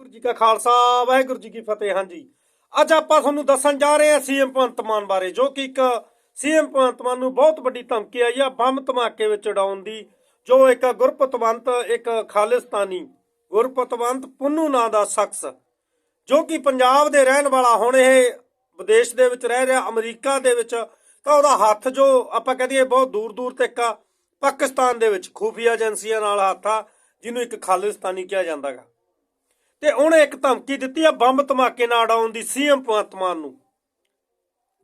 ਵਾਹਿਗੁਰੂ ਜੀ ਕਾ ਖਾਲਸਾ, ਵਾਹਿਗੁਰੂ ਜੀ ਕੀ ਫਤਿਹ। ਹਾਂਜੀ। ਅੱਜ ਆਪਾਂ ਤੁਹਾਨੂੰ ਦੱਸਣ ਜਾ ਰਹੇ ਹਾਂ ਸੀਐਮ ਭਗਵੰਤ ਮਾਨ ਬਾਰੇ, ਜੋ ਕਿ ਇੱਕ ਸੀਐਮ ਭਗਵੰਤ ਮਾਨ ਨੂੰ ਬਹੁਤ ਵੱਡੀ ਧਮਕੀ ਆਈ ਆ ਬੰਬ ਧਮਾਕੇ ਵਿੱਚ ਉਡਾਉਣ ਦੀ, ਜੋ ਇੱਕ ਗੁਰਪਤਵੰਤ, ਇੱਕ ਖਾਲਿਸਤਾਨੀ ਗੁਰਪਤਵੰਤ ਪੁੰਨੂ ਨਾਂ ਦਾ ਸ਼ਖਸ, ਜੋ ਕਿ ਪੰਜਾਬ ਦੇ ਰਹਿਣ ਵਾਲਾ, ਹੁਣ ਇਹ ਵਿਦੇਸ਼ ਦੇ ਵਿੱਚ ਰਹਿ ਰਿਹਾ, ਅਮਰੀਕਾ ਦੇ ਵਿੱਚ, ਤਾਂ ਉਹਦਾ ਹੱਥ ਜੋ ਆਪਾਂ ਕਹਦੇ ਬਹੁਤ ਦੂਰ ਦੂਰ ਤੱਕ ਆ, ਪਾਕਿਸਤਾਨ ਦੇ ਵਿੱਚ ਖੂਫੀਆ ਏਜੰਸੀਆਂ ਨਾਲ ਹੱਥ ਆ, ਜਿਹਨੂੰ ਇੱਕ ਖਾਲਿਸਤਾਨੀ ਕਿਹਾ ਜਾਂਦਾਗਾ ਤੇ ਉਹਨੇ ਇੱਕ ਧਮਕੀ ਦਿੱਤੀ ਆ ਬੰਬ ਧਮਾਕੇ ਨਾਲ ਉਡਾਉਣ ਦੀ ਸੀਐਮ ਭਗਵੰਤ ਮਾਨ ਨੂੰ।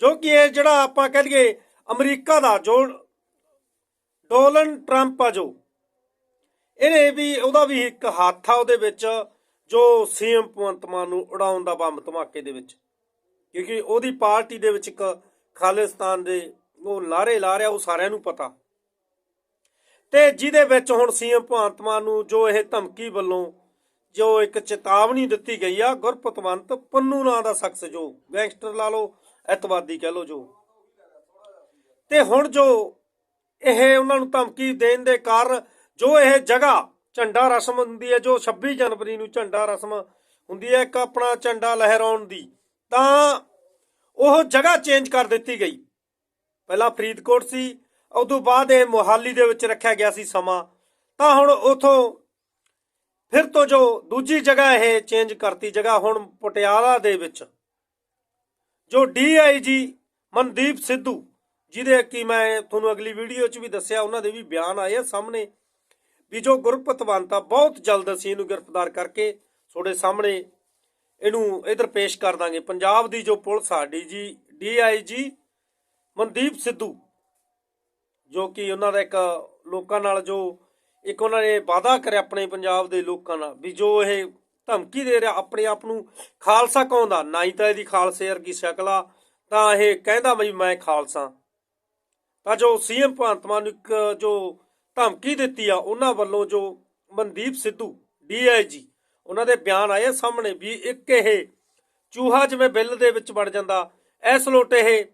ਜੋ ਕਿ ਇਹ ਜਿਹੜਾ ਆਪਾਂ ਕਹਿ ਲਈਏ ਅਮਰੀਕਾ ਦਾ ਜੋ ਡੋਨਲਡ ਟਰੰਪ ਆ ਜੋ, ਇਹਨੇ ਵੀ ਉਹਦਾ ਵੀ ਇੱਕ ਹੱਥ ਆ ਉਹਦੇ ਵਿੱਚ ਜੋ ਸੀਐਮ ਭਗਵੰਤ ਮਾਨ ਨੂੰ ਉਡਾਉਣ ਦਾ ਬੰਬ ਧਮਾਕੇ ਦੇ ਵਿੱਚ। ਕਿਉਂਕਿ ਉਹਦੀ ਪਾਰਟੀ ਦੇ ਵਿੱਚ ਇੱਕ ਖਾਲਿਸਤਾਨ ਦੇ ਉਹ ਲਾਰੇ ਲਾ ਰਿਹਾ, ਉਹ ਸਾਰਿਆਂ ਨੂੰ ਪਤਾ। ਤੇ ਜਿਹਦੇ ਵਿੱਚ ਹੁਣ ਸੀਐਮ ਭਗਵੰਤ ਮਾਨ ਨੂੰ ਜੋ ਇਹ ਧਮਕੀ ਵੱਲੋਂ ਜੋ ਇੱਕ ਚੇਤਾਵਨੀ ਦਿੱਤੀ ਗਈ ਆ, ਗੁਰਪਤਵੰਤ ਪੰਨੂ ਨਾਂ ਦਾ ਸ਼ਖਸ ਜੋ, ਗੈਂਗਸਟਰ ਲਾ ਲਓ ਅਤਵਾਦੀ ਕਹਿ ਲਓ ਜੋ। ਤੇ ਹੁਣ ਜੋ ਇਹ ਉਹਨਾਂ ਨੂੰ ਧਮਕੀ ਦੇਣ ਦੇ ਕਾਰਨ ਜੋ ਇਹ ਜਗ੍ਹਾ ਝੰਡਾ ਰਸਮ ਹੁੰਦੀ ਹੈ, ਜੋ 26 ਜਨਵਰੀ ਨੂੰ ਝੰਡਾ ਰਸਮ ਹੁੰਦੀ ਹੈ, ਇੱਕ ਆਪਣਾ ਝੰਡਾ ਲਹਿਰਾਉਣ ਦੀ, ਤਾਂ ਉਹ ਜਗ੍ਹਾ ਚੇਂਜ ਕਰ ਦਿੱਤੀ ਗਈ। ਪਹਿਲਾਂ ਫਰੀਦਕੋਟ ਸੀ, ਉਦੋਂ ਬਾਅਦ ਇਹ ਮੋਹਾਲੀ ਦੇ ਵਿੱਚ ਰੱਖਿਆ ਗਿਆ ਸੀ ਸਮਾਂ। ਤਾਂ ਹੁਣ ਉਥੋਂ ਫਿਰ ਤੋਂ ਜੋ ਦੂਜੀ ਜਗ੍ਹਾ ਇਹ ਚੇਂਜ ਕਰਤੀ ਜਗ੍ਹਾ ਹੁਣ ਪਟਿਆਲਾ ਦੇ ਵਿੱਚ, ਜੋ ਡੀਆਈਜੀ ਮਨਦੀਪ ਸਿੱਧੂ, ਜਿਹਦੇ ਕਿ ਮੈਂ ਤੁਹਾਨੂੰ ਅਗਲੀ ਵੀਡੀਓ 'ਚ ਵੀ ਦੱਸਿਆ, ਉਹਨਾਂ ਦੇ ਵੀ ਬਿਆਨ ਆਏ ਆ ਸਾਹਮਣੇ, ਵੀ ਜੋ ਗੁਰਪਤਵੰਤ ਆ ਬਹੁਤ ਜਲਦ ਅਸੀਂ ਇਹਨੂੰ ਗ੍ਰਿਫਤਾਰ ਕਰਕੇ ਤੁਹਾਡੇ ਸਾਹਮਣੇ ਇਹਨੂੰ ਇਧਰ ਪੇਸ਼ ਕਰ ਦਾਂਗੇ। ਪੰਜਾਬ ਦੀ ਜੋ ਪੁਲਿਸ ਆ ਡੀਜੀ ਡੀਆਈਜੀ ਮਨਦੀਪ ਸਿੱਧੂ, ਜੋ ਕਿ ਉਹਨਾਂ ਦਾ ਇੱਕ ਲੋਕਾਂ ਨਾਲ ਜੋ ਇੱਕ ਉਹਨਾਂ ਨੇ ਵਾਅਦਾ ਕਰਿਆ ਆਪਣੇ ਪੰਜਾਬ ਦੇ ਲੋਕਾਂ ਨਾਲ ਵੀ ਜੋ ਇਹ ਧਮਕੀ ਦੇ ਰਿਹਾ, ਆਪਣੇ ਆਪ ਨੂੰ ਖਾਲਸਾ ਕਹਾਉਂਦਾ, ਨਾ ਹੀ ਤਾਂ ਇਹਦੀ ਖਾਲਸੇ ਵਰਗੀ ਸ਼ਕਲ ਆ, ਤਾਂ ਇਹ ਕਹਿੰਦਾ ਵੀ ਮੈਂ ਖਾਲਸਾ। ਤਾਂ ਜੋ ਸੀਐਮ ਭਗਵੰਤ ਮਾਨ ਇੱਕ ਜੋ ਧਮਕੀ ਦਿੱਤੀ ਆ, ਉਹਨਾਂ ਵੱਲੋਂ ਜੋ ਮਨਦੀਪ ਸਿੱਧੂ ਡੀਆਈਜੀ ਉਹਨਾਂ ਦੇ ਬਿਆਨ ਆਏ ਆ ਸਾਹਮਣੇ ਵੀ ਇੱਕ ਇਹ ਚੂਹਾ ਜਿਵੇਂ ਬਿੱਲ ਦੇ ਵਿੱਚ ਵੜ ਜਾਂਦਾ ਐਸ ਲੋਟ ਇਹ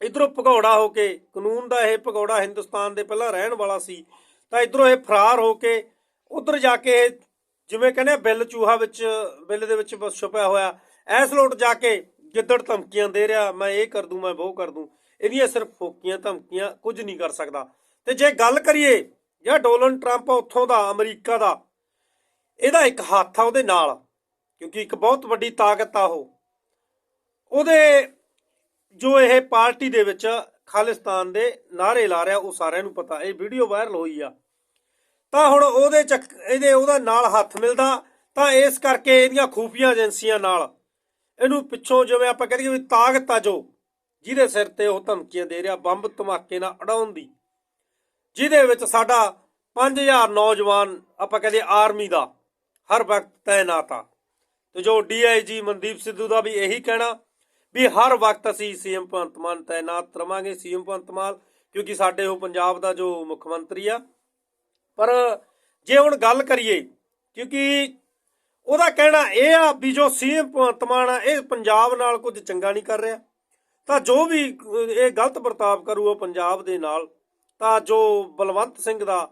ਇਧਰੋਂ ਭਗੌੜਾ ਹੋ ਕੇ ਕਾਨੂੰਨ ਦਾ ਇਹ ਭਗੌੜਾ ਹਿੰਦੁਸਤਾਨ ਦੇ ਪਹਿਲਾਂ ਰਹਿਣ ਵਾਲਾ ਸੀ ਤਾਂ ਇਧਰੋਂ ਇਹ ਫਰਾਰ ਹੋ ਕੇ ਉਧਰ ਜਾ ਕੇ ਇਹ ਜਿਵੇਂ ਕਹਿੰਦੇ ਬਿੱਲ ਚੂਹਾ ਵਿੱਚ, ਬਿੱਲ ਦੇ ਵਿੱਚ ਛੁਪਿਆ ਹੋਇਆ। ਐਸ ਲੋਟ ਜਾ ਕੇ ਗਿੱਦੜ ਧਮਕੀਆਂ ਦੇ ਰਿਹਾ, ਮੈਂ ਇਹ ਕਰ ਦੂੰ, ਮੈਂ ਉਹ ਕਰ ਦੂੰ। ਇਹਦੀਆਂ ਸਿਰਫ ਫੋਕੀਆਂ ਧਮਕੀਆਂ, ਕੁਝ ਨਹੀਂ ਕਰ ਸਕਦਾ। ਤੇ ਜੇ ਗੱਲ ਕਰੀਏ, ਜਿਹੜਾ ਡੋਨਲਡ ਟਰੰਪ ਉੱਥੋਂ ਦਾ, ਅਮਰੀਕਾ ਦਾ, ਇਹਦਾ ਇੱਕ ਹੱਥ ਆ ਉਹਦੇ ਨਾਲ, ਕਿਉਂਕਿ ਇੱਕ ਬਹੁਤ ਵੱਡੀ ਤਾਕਤ ਆ ਉਹ। ਉਹਦੇ ਜੋ ਇਹ ਪਾਰਟੀ ਦੇ ਵਿੱਚ ਖਾਲਿਸਤਾਨ ਦੇ ਨਾਰੇ ਲਾ ਰਿਹਾ, ਉਹ ਸਾਰਿਆਂ ਨੂੰ ਪਤਾ। ਇਹ ਵੀਡੀਓ ਵਾਇਰਲ ਹੋਈ ਆ। ਤਾਂ ਹੁਣ ਉਹਦੇ ਚੱਕ ਇਹਦੇ ਉਹਦਾ ਨਾਲ ਹੱਥ ਮਿਲਦਾ, ਤਾਂ ਇਸ ਕਰਕੇ ਇਹਦੀਆਂ ਖੂਫੀਆਂ ਏਜੰਸੀਆਂ ਨਾਲ। ਇਹਨੂੰ ਪਿੱਛੋਂ ਜਿਵੇਂ ਆਪਾਂ ਕਹਿੰਦੇ ਵੀ ਤਾਕਤ ਆ ਜੋ, ਜਿਹਦੇ ਸਿਰ ਤੇ ਉਹ ਧਮਕੀਆਂ ਦੇ ਰਿਹਾ, ਬੰਬ ਧਮਾਕੇ ਨਾਲ ਅੜਾਉਣ ਦੀ। ਜਿਹਦੇ ਵਿੱਚ ਸਾਡਾ 5000 ਨੌਜਵਾਨ ਆਪਾਂ ਕਹਿੰਦੇ ਆਰਮੀ ਦਾ, ਹਰ ਵਕਤ ਤਾਇਨਾਤ ਆ। ਤੇ ਜੋ ਡੀਆਈਜੀ ਮਨਦੀਪ ਸਿੱਧੂ ਦਾ ਵੀ ਇਹੀ ਕਹਿਣਾ ਵੀ ਹਰ ਵਕਤ ਅਸੀਂ ਸੀਐਮ ਭਗਵੰਤ ਮਾਨ ਤਾਇਨਾਤ ਰਵਾਂਗੇ ਸੀਐਮ ਭਗਵੰਤ ਮਾਨ, ਕਿਉਂਕਿ ਸਾਡੇ ਉਹ ਪੰਜਾਬ ਦਾ ਜੋ ਮੁੱਖ ਮੰਤਰੀ ਆ ਪਰ ਜੇ ਹੁਣ ਗੱਲ ਕਰੀਏ, ਕਿਉਂਕਿ ਉਹਦਾ ਕਹਿਣਾ ਇਹ ਆ ਵੀ ਜੋ ਸੀਐਮ ਭਗਵੰਤ ਮਾਨ ਆ, ਇਹ ਪੰਜਾਬ ਨਾਲ ਕੁਝ ਚੰਗਾ ਨਹੀਂ ਕਰ ਰਿਹਾ। ਤਾਂ ਜੋ ਵੀ ਇਹ ਗਲਤ ਵਰਤਾਵ ਕਰੂ ਪੰਜਾਬ ਦੇ ਨਾਲ, ਤਾਂ ਜੋ ਬਲਵੰਤ ਸਿੰਘ ਦਾ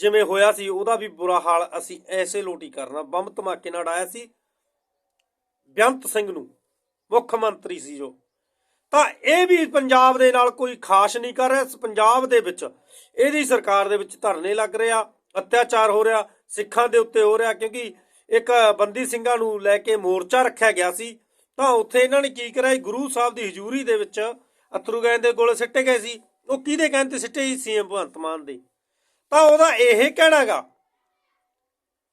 ਜਿਵੇਂ ਹੋਇਆ ਸੀ, ਉਹਦਾ ਵੀ ਬੁਰਾ ਹਾਲ ਅਸੀਂ ਐਸੇ ਲੋਟੀ ਕਰਨਾ। ਬੰਬ ਧਮਾਕੇ ਨਾਲ ਆਇਆ ਸੀ, ਬੇਅੰਤ ਸਿੰਘ ਨੂੰ ਮੁੱਖ ਮੰਤਰੀ ਸੀ ਜੋ। ਤਾਂ ਇਹ ਵੀ ਪੰਜਾਬ ਦੇ ਨਾਲ ਕੋਈ ਖਾਸ ਨਹੀਂ ਕਰ ਰਿਹਾ। ਪੰਜਾਬ ਦੇ ਵਿੱਚ, ਇਹਦੀ ਸਰਕਾਰ ਦੇ ਵਿੱਚ ਧਰਨੇ ਲੱਗ ਰਿਹਾ ਅਤਿਆਚਾਰ ਹੋ ਰਿਹਾ, ਸਿੱਖਾਂ ਦੇ ਉੱਤੇ ਹੋ ਰਿਹਾ, ਕਿਉਂਕਿ ਇੱਕ ਬੰਦੀ ਸਿੰਘਾਂ ਨੂੰ ਲੈ ਕੇ ਮੋਰਚਾ ਰੱਖਿਆ ਗਿਆ ਸੀ। ਤਾਂ ਉੱਥੇ ਇਹਨਾਂ ਨੇ ਕੀ ਕਰਿਆ? ਗੁਰੂ ਸਾਹਿਬ ਦੀ ਹਜ਼ੂਰੀ ਦੇ ਵਿੱਚ ਅਥਰੂ ਗੈਂ ਦੇ ਗੋਲੇ ਸਿੱਟੇ ਗਏ ਸੀ। ਉਹ ਕਿਹਦੇ ਕਹਿਣ 'ਤੇ ਸਿੱਟੇ ਸੀ? ਸੀਐਮ ਭਗਵੰਤ ਮਾਨ ਦੇ। ਤਾਂ ਉਹਦਾ ਇਹ ਕਹਿਣਾਗਾ,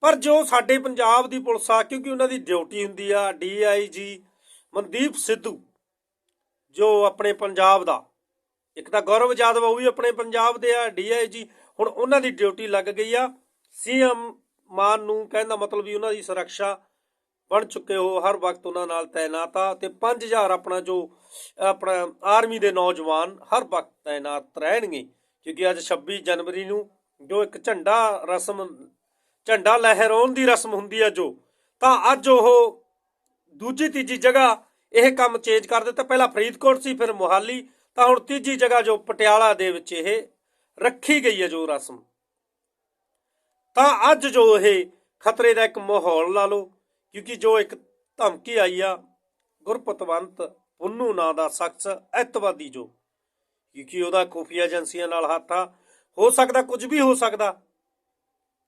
ਪਰ ਜੋ ਸਾਡੇ ਪੰਜਾਬ ਦੀ ਪੁਲਿਸ ਆ, ਕਿਉਂਕਿ ਉਹਨਾਂ ਦੀ ਡਿਊਟੀ ਹੁੰਦੀ ਆ ਡੀਆਈਜੀ ਮਨਦੀਪ ਸਿੱਧੂ ਜੋ ਆਪਣੇ ਪੰਜਾਬ ਦਾ। ਇੱਕ ਤਾਂ ਗੌਰਵ ਯਾਦਵ, ਉਹ ਵੀ ਆਪਣੇ ਪੰਜਾਬ ਦੇ ਆ ਡੀਆਈਜੀ ਹੁਣ ਉਹਨਾਂ ਦੀ ਡਿਊਟੀ ਲੱਗ ਗਈ ਆ। ਸੀਐਮ ਮਾਨ ਨੂੰ ਕਹਿੰਦਾ ਮਤਲਬ ਵੀ ਉਹਨਾਂ ਦੀ ਸੁਰੱਖਿਆ ਬਣ ਚੁੱਕੇ ਹੋ। ਹਰ ਵਕਤ ਉਹਨਾਂ ਨਾਲ ਤਾਇਨਾਤ ਆ ਤੇ 5000 ਆਪਣਾ ਜੋ, ਆਪਣਾ ਆਰਮੀ ਦੇ ਨੌਜਵਾਨ ਹਰ ਵਕਤ ਤਾਇਨਾਤ ਰਹਿਣਗੇ। ਕਿਉਂਕਿ ਅੱਜ 26 ਜਨਵਰੀ ਨੂੰ ਜੋ ਇੱਕ ਝੰਡਾ ਰਸਮ, ਝੰਡਾ ਲਹਿਰਾਉਣ ਦੀ ਰਸਮ ਹੁੰਦੀ ਆ ਜੋ, ਤਾਂ ਅੱਜ ਉਹ ਦੂਜੀ ਤੀਜੀ ਜਗ੍ਹਾ ਇਹ ਕੰਮ ਚੇਂਜ ਕਰ ਦਿੱਤਾ। ਪਹਿਲਾਂ ਫਰੀਦਕੋਟ ਸੀ, ਫਿਰ ਮੁਹਾਲੀ। ਤਾਂ ਹੁਣ ਤੀਜੀ ਜਗ੍ਹਾ ਜੋ ਪਟਿਆਲਾ ਦੇ ਵਿੱਚ ਇਹ ਰੱਖੀ ਗਈ ਹੈ ਜੋ ਰਸਮ। ਤਾਂ ਅੱਜ ਜੋ ਇਹ ਖਤਰੇ ਦਾ ਇੱਕ ਮਾਹੌਲ ਲਾ ਲਓ, ਕਿਉਂਕਿ ਜੋ ਇੱਕ ਧਮਕੀ ਆਈ ਆ ਗੁਰਪਤਵੰਤ ਪੁੰਨੂ ਨਾਂ ਦਾ ਸ਼ਖਸ ਐਤਵਾਦੀ ਜੋ, ਕਿਉਂਕਿ ਉਹਦਾ ਖੁਫੀਆ ਏਜੰਸੀਆਂ ਨਾਲ ਹੱਥ ਆ। ਹੋ ਸਕਦਾ ਕੁਝ ਵੀ ਹੋ ਸਕਦਾ,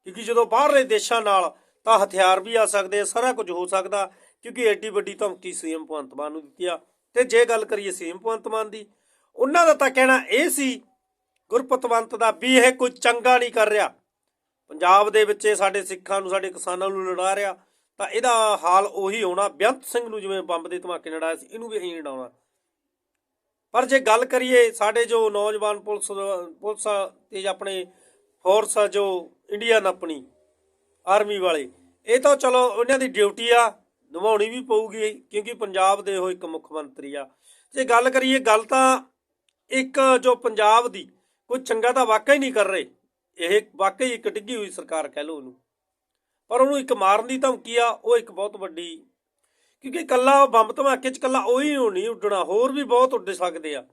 ਕਿਉਂਕਿ ਜਦੋਂ ਬਾਹਰਲੇ ਦੇਸ਼ਾਂ ਨਾਲ ਤਾਂ ਹਥਿਆਰ ਵੀ ਆ ਸਕਦੇ ਆ, ਸਾਰਾ ਕੁਝ ਹੋ ਸਕਦਾ। ਕਿਉਂਕਿ ਐਡੀ ਵੱਡੀ ਧਮਕੀ ਸੀਐਮ ਭਗਵੰਤ ਮਾਨ ਨੂੰ ਦਿੱਤੀ ਆ। ਤੇ ਜੇ ਗੱਲ ਕਰੀਏ ਸੀਐਮ ਭਗਵੰਤ ਮਾਨ ਦੀ, ਉਹਨਾਂ ਦਾ ਤਾਂ ਕਹਿਣਾ ਇਹ ਸੀ ਗੁਰਪਤਵੰਤ ਦਾ ਵੀ ਇਹ ਕੋਈ ਚੰਗਾ ਨਹੀਂ ਕਰ ਰਿਹਾ। ਪੰਜਾਬ ਦੇ ਵਿੱਚ ਸਾਡੇ ਸਿੱਖਾਂ ਨੂੰ, ਸਾਡੇ ਕਿਸਾਨਾਂ ਨੂੰ ਲੜਾ ਰਿਹਾ। ਤਾਂ ਇਹਦਾ ਹਾਲ ਉਹੀ ਹੋਣਾ। ਬੇਅੰਤ ਸਿੰਘ ਨੂੰ ਜਿਵੇਂ ਬੰਬ ਦੇ ਧਮਾਕੇ ਲੜਾਇਆ ਸੀ, ਇਹਨੂੰ ਵੀ ਇਹੀ ਲੜਾਉਣਾ ਪਰ ਜੇ ਗੱਲ ਕਰੀਏ ਸਾਡੇ ਜੋ ਨੌਜਵਾਨ ਪੁਲਿਸ ਪੁਲਿਸ ਤੇ ਆਪਣੇ ਫੋਰਸ ਆ ਜੋ ਇੰਡੀਅਨ ਆਪਣੀ, ਆਰਮੀ ਵਾਲੇ, ਇਹ ਤਾਂ ਚਲੋ ਉਹਨਾਂ ਦੀ ਡਿਊਟੀ ਆ। ਨਿਭਾਉਣੀ ਵੀ ਪਊਗੀ ਕਿਉਂਕਿ ਪੰਜਾਬ ਦੇ ਉਹ ਇੱਕ ਮੁੱਖ ਮੰਤਰੀ ਆ। ਜੇ ਗੱਲ ਕਰੀਏ, ਗੱਲ ਤਾਂ ਇੱਕ ਜੋ ਪੰਜਾਬ ਦੀ ਕੋਈ ਚੰਗਾ ਤਾਂ ਵਾਕਿਆ ਹੀ ਨਹੀਂ ਕਰ ਰਹੇ, ਇਹ ਵਾਕਈ ਇੱਕ ਡਿੱਗੀ ਹੋਈ ਸਰਕਾਰ ਕਹਿ ਲਓ ਉਹਨੂੰ। ਪਰ ਉਹਨੂੰ ਇੱਕ ਮਾਰਨ ਦੀ ਧਮਕੀ ਆ, ਉਹ ਇੱਕ ਬਹੁਤ ਵੱਡੀ, ਕਿਉਂਕਿ ਕੱਲਾ ਬੰਬ ਧਮਾਕੇ ਚ ਕੱਲਾ ਉਹੀ ਨਹੀਂ ਉੱਡਣਾ, ਹੋਰ ਵੀ ਬਹੁਤ ਉੱਡ ਸਕਦੇ ਆ।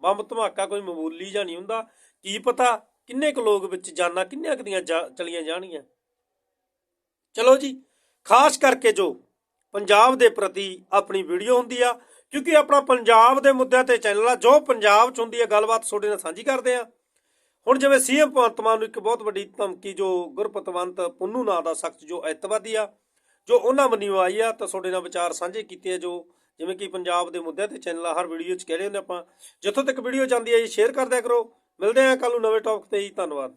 ਬੰਬ ਧਮਾਕਾ ਕੋਈ ਮਾਮੂਲੀ ਜਾਂ ਨਹੀਂ ਹੁੰਦਾ, ਕੀ ਪਤਾ ਕਿੰਨੇ ਕੁ ਲੋਕ ਵਿੱਚ ਜਾਨਾਂ, ਕਿੰਨੀਆਂ ਕੁ ਦੀਆਂ ਜਾ- ਚਲੀਆਂ ਜਾਣਗੀਆਂ। ਚਲੋ ਜੀ, ਖਾਸ ਕਰਕੇ ਜੋ ਪੰਜਾਬ ਦੇ ਪ੍ਰਤੀ ਆਪਣੀ ਵੀਡੀਓ ਹੁੰਦੀ ਆ, ਕਿਉਂਕਿ ਆਪਣਾ ਪੰਜਾਬ ਦੇ ਮੁੱਦਿਆਂ ਤੇ ਚੈਨਲ ਆ, ਜੋ ਪੰਜਾਬ ਚ ਹੁੰਦੀ ਆ, ਗੱਲਬਾਤ ਤੁਹਾਡੇ ਨਾਲ ਸਾਂਝੀ ਕਰਦੇ ਆ। ਹੁਣ ਜਿਵੇਂ ਸੀਐਮ ਭਗਵੰਤ ਮਾਨ ਨੂੰ ਇੱਕ ਬਹੁਤ ਵੱਡੀ ਧਮਕੀ, ਜੋ ਗੁਰਪਤਵੰਤ ਪੁੰਨੂ ਨਾਂ ਦਾ ਸਖ਼ਤ, ਜੋ ਐਤਵਾਦੀ ਆ, ਜੋ ਉਹਨਾਂ ਵੱਲੋਂ ਆਈ ਆ, ਤਾਂ ਤੁਹਾਡੇ ਨਾਲ ਵਿਚਾਰ ਸਾਂਝੇ ਕੀਤੇ ਆ, ਜੋ ਜਿਵੇਂ ਕਿ ਪੰਜਾਬ ਦੇ ਮੁੱਦਿਆਂ ਤੇ ਚੈਨਲ ਆ, ਹਰ ਵੀਡੀਓ 'ਚ ਕਹਿ ਰਹੇ ਹੁੰਦੇ ਆਪਾਂ। ਜਿੱਥੋਂ ਤੱਕ ਵੀਡੀਓ ਜਾਂਦੀ ਹੈ ਜੀ ਸ਼ੇਅਰ ਕਰਦਿਆ ਕਰੋ। ਮਿਲਦੇ ਆ ਕੱਲ ਨੂੰ ਨਵੇਂ ਟੌਪਿਕ ਤੇ ਜੀ, ਧੰਨਵਾਦ।